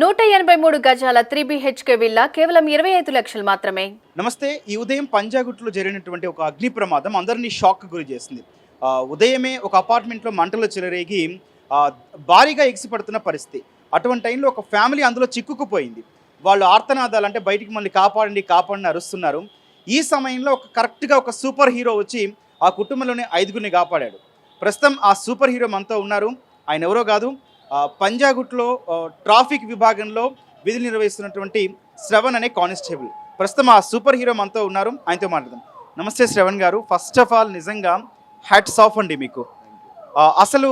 నూట ఎనభై మూడు గజాల త్రీ బిహెచ్కే విల్లా కేవలం ఇరవై ఐదు లక్షలు మాత్రమే. నమస్తే ఈ ఉదయం పంజాగుట్లో జరిగినటువంటి ఒక అగ్ని ప్రమాదం అందరినీ షాక్ గురి చేసింది. ఉదయమే ఒక అపార్ట్మెంట్లో మంటలు చెలరేగి భారీగా ఎగిసిపడుతున్న పరిస్థితి. అటువంటి టైంలో ఒక ఫ్యామిలీ అందులో చిక్కుకుపోయింది. వాళ్ళు ఆర్తనాదాలు అంటే బయటికి మళ్ళీ కాపాడండి కాపాడండి అరుస్తున్నారు. ఈ సమయంలో ఒక కరెక్ట్గా ఒక సూపర్ హీరో వచ్చి ఆ కుటుంబంలోనే ఐదుగురిని కాపాడాడు. ప్రస్తుతం ఆ సూపర్ హీరో మనతో ఉన్నారు. ఆయన ఎవరో కాదు పంజాగుట్లో ట్రాఫిక్ విభాగంలో విధులు నిర్వహిస్తున్నటువంటి శ్రవణ్ అనే కానిస్టేబుల్. ప్రస్తుతం ఆ సూపర్ హీరో మనతో ఉన్నారు. ఆయనతో మాట్లాడదాం. నమస్తే శ్రవణ్ గారు. ఫస్ట్ ఆఫ్ ఆల్ నిజంగా హ్యాట్స్ ఆఫ్ అండి మీకు. అసలు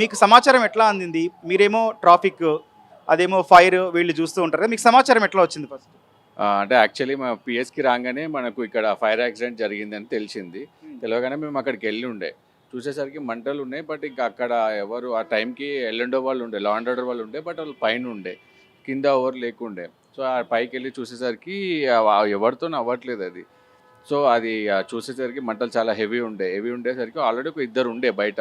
మీకు సమాచారం ఎట్లా అందింది? మీరేమో ట్రాఫిక్ అదేమో ఫైర్ వీళ్ళు చూస్తూ ఉంటారు కదా, మీకు సమాచారం ఎట్లా వచ్చింది ఫస్ట్ అంటే యాక్చువల్లీ మా పిఎస్కి రాగానే మనకు ఇక్కడ ఫైర్ యాక్సిడెంట్ జరిగిందని తెలిసింది. తెలియగానే మేము అక్కడికి వెళ్ళి ఉండే. చూసేసరికి మంటలు ఉన్నాయి బట్ ఇంకా అక్కడ ఎవరు ఆ టైంకి ఎల్లుండో వాళ్ళు ఉండే లాండ్ ఆర్డర్ వాళ్ళు ఉండే బట్ వాళ్ళు పైన ఉండే కింద ఎవరు లేకుండే. సో ఆ పైకి వెళ్ళి చూసేసరికి ఎవరితో అవ్వట్లేదు అది. సో అది చూసేసరికి మంటలు చాలా హెవీ ఉండే హెవీ ఉండేసరికి ఆల్రెడీ ఒక ఇద్దరు ఉండే బయట.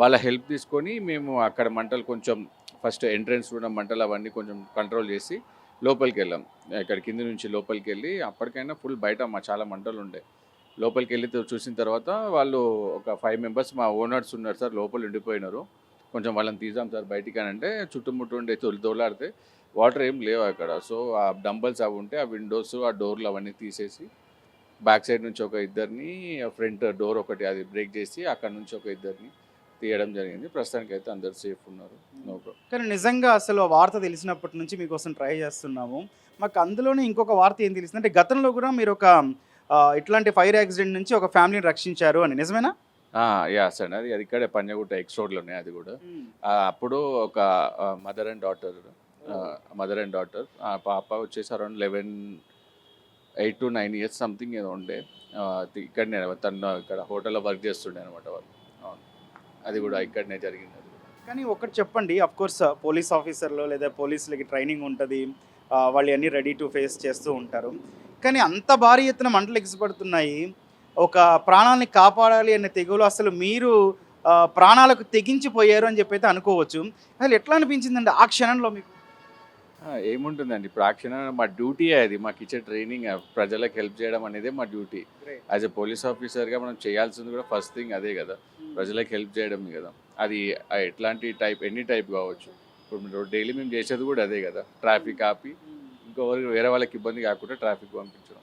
వాళ్ళ హెల్ప్ తీసుకొని మేము అక్కడ మంటలు కొంచెం ఫస్ట్ ఎంట్రన్స్ ఉన్న మంటలు అవన్నీ కొంచెం కంట్రోల్ చేసి లోపలికి వెళ్ళాం. ఇక్కడ కింద నుంచి లోపలికి వెళ్ళి అప్పటికైనా ఫుల్ బయట మా చాలా మంటలు ఉండే. లోపలికి వెళ్ళి చూసిన తర్వాత వాళ్ళు ఒక ఫైవ్ మెంబర్స్ మా ఓనర్స్ ఉన్నారు సార్ లోపల ఉండిపోయినారు. కొంచెం వాళ్ళని తీసాం సార్ బయటికి అని అంటే చుట్టుముట్టు ఉండే తోలు తోలాడితే వాటర్ ఏం లేవు అక్కడ. సో ఆ డంబల్స్ అవి ఉంటే ఆ విండోస్ ఆ డోర్లు అవన్నీ తీసేసి బ్యాక్ సైడ్ నుంచి ఒక ఇద్దరిని ఫ్రంట్ డోర్ ఒకటి అది బ్రేక్ చేసి అక్కడ నుంచి ఒక ఇద్దరిని తీయడం జరిగింది. ప్రస్తుతానికి అయితే అందరు సేఫ్ ఉన్నారు. నో ప్రాబ్లం కానీ నిజంగా అసలు ఆ వార్త తెలిసినప్పటి నుంచి మీకోసం ట్రై చేస్తున్నాము. మాకు అందులోనే ఇంకొక వార్త ఏం తెలిసిందంటే గతంలో కూడా మీరు ఒక ఇట్లాంటి ఫైర్ యాక్సిడెంట్ నుంచి ఒక ఫ్యామిలీని రక్షించారు అని. నిజమేనా? Yeah sir. అది అది ఇక్కడే పంజగుట్ట ఎక్స్ రోడ్లోనే అది కూడా. ఆ, అప్పుడు ఒక mother and daughter mother and daughter ఆ పాప వచ్చేసి around eleven eight to nine years something ఏదో ఉండే. ఇక్కడనే తను ఇక్కడ హోటల్లో వర్క్ చేస్తుండే అనమాట వాళ్ళు. అవును. అది కూడా ఇక్కడనే జరిగింది అది. కానీ ఒకటి చెప్పండి. అఫ్ కోర్స్ పోలీస్ ఆఫీసర్లో లేదా పోలీసులకి ట్రైనింగ్ ఉంటుంది. వాళ్ళు అన్నీ రెడీ టు ఫేస్ చేస్తూ ఉంటారు. కానీ అంత భారీ ఎత్తున మంటలు ఎగిసిపడుతున్నాయి. ఒక ప్రాణాలని కాపాడాలి అనే తెగులు అసలు మీరు ప్రాణాలకు తెగించిపోయారు అని చెప్పి అయితే అనుకోవచ్చు. అసలు ఎట్లా అనిపించిందండి ఆ క్షణంలో మీకు? ఏముంటుందండి? ఇప్పుడు ఆ క్షణం మా డ్యూటీ అది. మాకు ఇచ్చే ట్రైనింగ్ ప్రజలకు హెల్ప్ చేయడం అనేదే మా డ్యూటీ. యాజ్ ఎ పోలీస్ ఆఫీసర్గా మనం చేయాల్సింది కూడా ఫస్ట్ థింగ్ అదే కదా. ప్రజలకు హెల్ప్ చేయడం కదా. అది ఎట్లాంటి టైప్ ఎనీ టైప్ కావచ్చు? ఇప్పుడు డైలీ మేము చేసేది కూడా అదే కదా. ట్రాఫిక్ ఆపి ఇంకొకరికి వేరే వాళ్ళకి ఇబ్బంది కాకుండా ట్రాఫిక్ పంపించడం.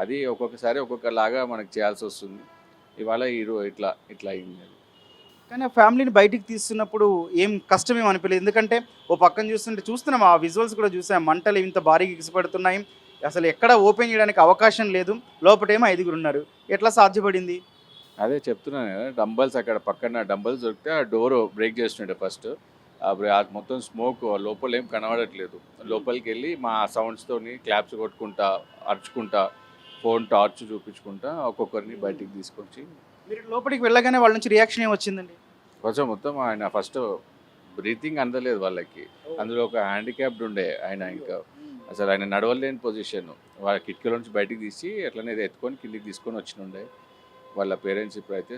అది ఒక్కొక్కసారి ఒక్కొక్కలాగా మనకు చేయాల్సి వస్తుంది. ఇవాళ ఈరో ఇట్లా ఇట్లా అయింది అది. కానీ ఆ ఫ్యామిలీని బయటికి తీస్తున్నప్పుడు ఏం కష్టం ఏం అనిపించలేదు. ఎందుకంటే ఓ పక్కన చూస్తుంటే చూస్తున్నాం ఆ విజువల్స్ కూడా చూసాం. మంటలు ఇంత భారీగా ఎగిసిపడుతున్నాయి అసలు ఎక్కడ ఓపెన్ చేయడానికి అవకాశం లేదు. లోపటేమో ఐదుగురు ఉన్నారు. ఎట్లా సాధ్యపడింది? అదే చెప్తున్నాను కదా డంబల్స్ అక్కడ పక్కన డంబల్స్ దొరికితే ఆ డోర్ బ్రేక్ చేస్తుండే ఫస్ట్. మొత్తం స్మోక్ లోపల ఏం కనబడట్లేదు. లోపలికి వెళ్ళి మా సౌండ్స్తోని క్లాప్స్ కొట్టుకుంటా అరుచుకుంటా ఫోన్ టార్చ్ చూపించుకుంటా ఒక్కొక్కరిని బయటికి తీసుకొచ్చి. మీరు లోపలికి వెళ్ళగానే వాళ్ళ నుంచి రియాక్షన్ ఏం వచ్చిందండి? కొంచెం మొత్తం ఆయన ఫస్ట్ బ్రీతింగ్ అందలేదు వాళ్ళకి. అందులో ఒక హ్యాండిక్యాప్డ్ ఉండే ఆయన ఇంకా. అసలు ఆయన నడవలేని పొజిషన్ వాళ్ళ కిటికీలో నుంచి బయటికి తీసి అట్లనే ఎత్తుకొని కిందికి తీసుకొని వచ్చినుండే. వాళ్ళ పేరెంట్స్ ఇప్పుడైతే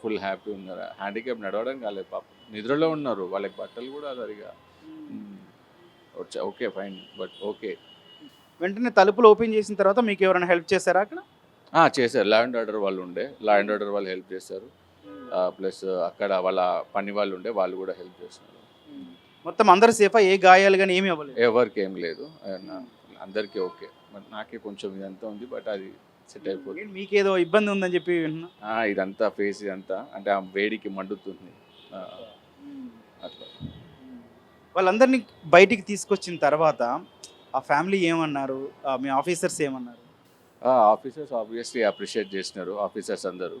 ఫుల్ హ్యాపీ ఉన్నారు. హ్యాండిక్యాప్ నడవడం కాలేదు పాప. నిద్రలో ఉన్నారు. వాళ్ళకి బట్టలు కూడా సరిగా. Okay fine but okay. వెంటనే తలుపులు ఓపెన్ చేసిన తర్వాత మీకు ఎవరైనా హెల్ప్ చేశారా అక్కడ? చేశారు. లా అండ్ ఆర్డర్ వాళ్ళు ఉండే. లా అండ్ ఆర్డర్ వాళ్ళు హెల్ప్ చేశారు. ప్లస్ అక్కడ వాళ్ళ పని వాళ్ళు ఉండే వాళ్ళు కూడా హెల్ప్ చేస్తున్నారు మొత్తం అందరు సేఫా? ఏ గాయాలు కానీ ఏమీ అవ్వలేదు? ఎవరికి ఏం లేదు అందరికీ ఓకే. బట్ నాకే కొంచెం ఇదంతా ఉంది బట్ అది సెట్ అయిపోతుంది. మీకేదో ఇబ్బంది ఉందని చెప్పి ఇదంతా ఫేస్ ఇదంతా. అంటే ఆ వేడికి మండుతుంది. అట్లా. వాళ్ళందరినీ బయటికి తీసుకొచ్చిన తర్వాత ఆ ఫ్యామిలీ ఏమన్నారు? మీ ఆఫీసర్స్ ఏమన్నారు? ఆఫీసర్స్ ఆబ్వియస్లీ అప్రిషియేట్ చేసినారు ఆఫీసర్స్ అందరూ.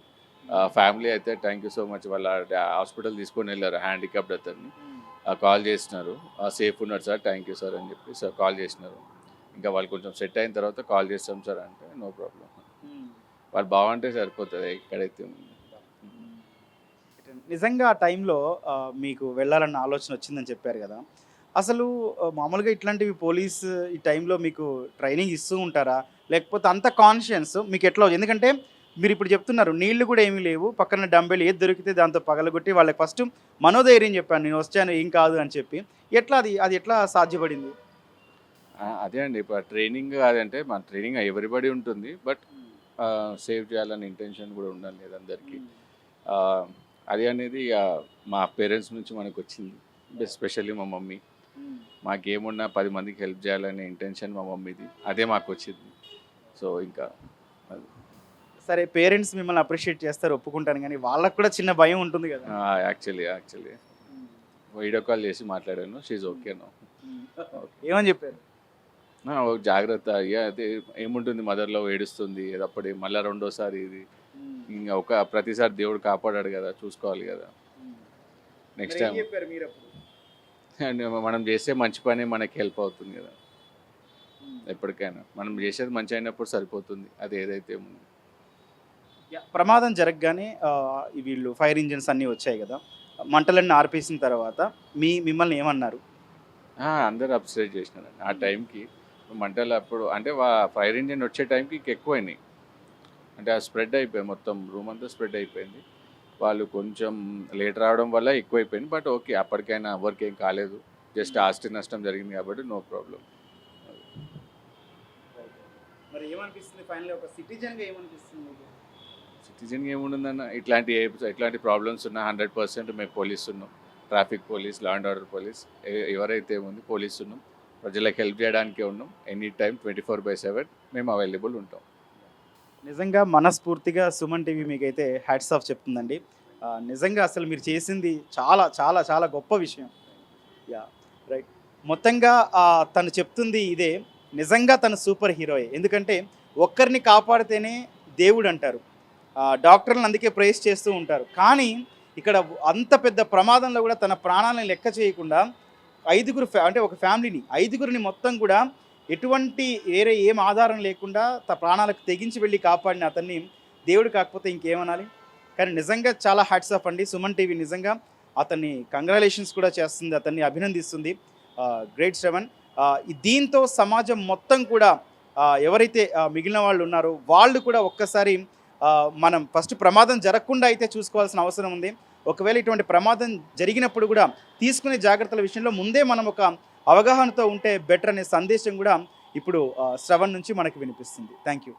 ఫ్యామిలీ అయితే థ్యాంక్ యూ సో మచ్ వాళ్ళ హాస్పిటల్ తీసుకొని వెళ్ళారు హ్యాండిక్యాప్డ్ అతన్ని. కాల్ చేసినారు. సేఫ్ ఉన్నారు సార్ థ్యాంక్ యూ సార్ అని చెప్పి సార్ కాల్ చేసినారు. ఇంకా వాళ్ళు కొంచెం సెట్ అయిన తర్వాత కాల్ చేస్తాం సార్ అంటే నో ప్రాబ్లం వాళ్ళు బాగుంటే సరిపోతుంది ఇక్కడైతే ఉంది. నిజంగా ఆ టైంలో మీకు వెళ్ళాలన్న ఆలోచన వచ్చిందని చెప్పారు కదా. అసలు మామూలుగా ఇట్లాంటివి పోలీస్ ఈ టైంలో మీకు ట్రైనింగ్ ఇస్తూ ఉంటారా? లేకపోతే అంత కాన్షియన్స్ మీకు ఎట్లా ఎందుకంటే మీరు ఇప్పుడు చెప్తున్నారు నీళ్ళు కూడా ఏమీ లేవు పక్కన డంబెల్ ఏది దొరికితే దాంతో పగలగొట్టి వాళ్ళకి ఫస్ట్ మనోధైర్యం చెప్పాను నేను వచ్చాను ఏం కాదు అని చెప్పి. ఎట్లా అది అది ఎట్లా సాధ్యపడింది? అదే అండి ఇప్పుడు ట్రైనింగ్ అదంటే మన ట్రైనింగ్ ఎవ్రీబడి ఉంటుంది బట్ సేవ్ చేయాలనే ఇంటెన్షన్ కూడా ఉండాలి అందరికీ. అది అనేది ఇక మా పేరెంట్స్ నుంచి మనకు వచ్చింది ఎస్పెషల్లీ మా మమ్మీ. మాకేమున్నా పది మందికి హెల్ప్ చేయాలనే ఇంటెన్షన్ మా మమ్మీది. అదే మాకు వచ్చింది సో ఇంకా సరే పేరెంట్స్ మిమ్మల్ని అప్రిషియేట్ చేస్తారు ఒప్పుకుంటాను. కానీ వాళ్ళకు కూడా చిన్న భయం ఉంటుంది కదా. Actually actually. వీడియో కాల్ చేసి మాట్లాడాను. She's okay. నో ఏమని చెప్పారు? జాగ్రత్త. ఇక అదే ఏముంటుంది మదర్లో ఏడుస్తుంది అప్పుడే మళ్ళీ రెండోసారి ఇది. ఇంకా ఒక ప్రతిసారి దేవుడు కాపాడాడు కదా చూసుకోవాలి కదా. నెక్స్ట్ టైం మనం చేసే మంచి పని మనకి హెల్ప్ అవుతుంది కదా. ఎప్పటికైనా. మనం చేసేది మంచి అయినప్పుడు సరిపోతుంది. అది ఏదైతే ఉందో. ప్రమాదం జరగగానే వీళ్ళు ఫైర్ ఇంజిన్స్ అన్నీ వచ్చాయి కదా. మంటలన్నీ ఆర్పేసిన తర్వాత మీ మిమ్మల్ని ఏమన్నారు? అందరూ అప్సెట్ చేసినారండి. ఆ టైంకి మంటలు అప్పుడు అంటే ఫైర్ ఇంజిన్ వచ్చే టైంకి ఎక్కువైనాయి అంటే ఆ స్ప్రెడ్ అయిపోయి మొత్తం రూమ్ అంతా స్ప్రెడ్ అయిపోయింది. వాళ్ళు కొంచెం లేట్ రావడం వల్ల ఎక్కువైపోయింది బట్ ఓకే అప్పటికైనా వర్క్ ఏం కాలేదు. జస్ట్ ఆస్తి నష్టం జరిగింది కాబట్టి నో ప్రాబ్లం మరి ఏమనిపిస్తుంది? ఫైనల్ ఒక సిటిజన్గా ఏమనిపిస్తుంది మీకు? సిటిజన్ ఏముంటుందన్న? ఇట్లాంటి ఇట్లాంటి ప్రాబ్లమ్స్ ఉన్నా హండ్రెడ్ పర్సెంట్ మేము పోలీస్ ఉన్నాం. Traffic police law and order police ఎవరైతే ఉంది పోలీస్ ఉన్నాం. ప్రజలకు హెల్ప్ చేయడానికే ఉన్నాం. Any time twenty four by seven మేము అవైలబుల్ ఉంటాం. నిజంగా మనస్ఫూర్తిగా సుమన్ టీవీ మీకైతే హ్యాట్స్ ఆఫ్ చెప్తుందండి. నిజంగా అసలు మీరు చేసింది చాలా చాలా చాలా గొప్ప విషయం. యా రైట్ మొత్తంగా తను చెప్తుంది ఇదే నిజంగా తను సూపర్ హీరోయే ఎందుకంటే ఒక్కరిని కాపాడితేనే దేవుడు అంటారు. డాక్టర్లను అందుకే ప్రేస్ చేస్తూ ఉంటారు. కానీ ఇక్కడ అంత పెద్ద ప్రమాదంలో కూడా తన ప్రాణాలను లెక్క చేయకుండా ఐదుగురు ఫ్యా అంటే ఒక ఫ్యామిలీని ఐదుగురిని మొత్తం కూడా ఎటువంటి వేరే ఏం ఆధారం లేకుండా తన ప్రాణాలకు తెగించి వెళ్ళి కాపాడిన అతన్ని దేవుడు కాకపోతే ఇంకేమనాలి? కానీ నిజంగా చాలా హ్యాట్స్ ఆఫ్ అండి. సుమన్ టీవీ నిజంగా అతన్ని కంగ్రాలేషన్స్ కూడా చేస్తుంది అతన్ని అభినందిస్తుంది. గ్రేట్ సెవెన్ దీంతో సమాజం మొత్తం కూడా ఎవరైతే మిగిలిన వాళ్ళు ఉన్నారో వాళ్ళు కూడా ఒక్కసారి మనం ఫస్ట్ ప్రమాదం జరగకుండా అయితే చూసుకోవాల్సిన అవసరం ఉంది. ఒకవేళ ఇటువంటి ప్రమాదం జరిగినప్పుడు కూడా తీసుకునే జాగ్రత్తల విషయంలో ముందే మనం ఒక అవగాహనతో ఉంటే బెటర్ అనే సందేశం కూడా ఇప్పుడు శ్రవణ్ నుంచి మనకి వినిపిస్తుంది. Thank you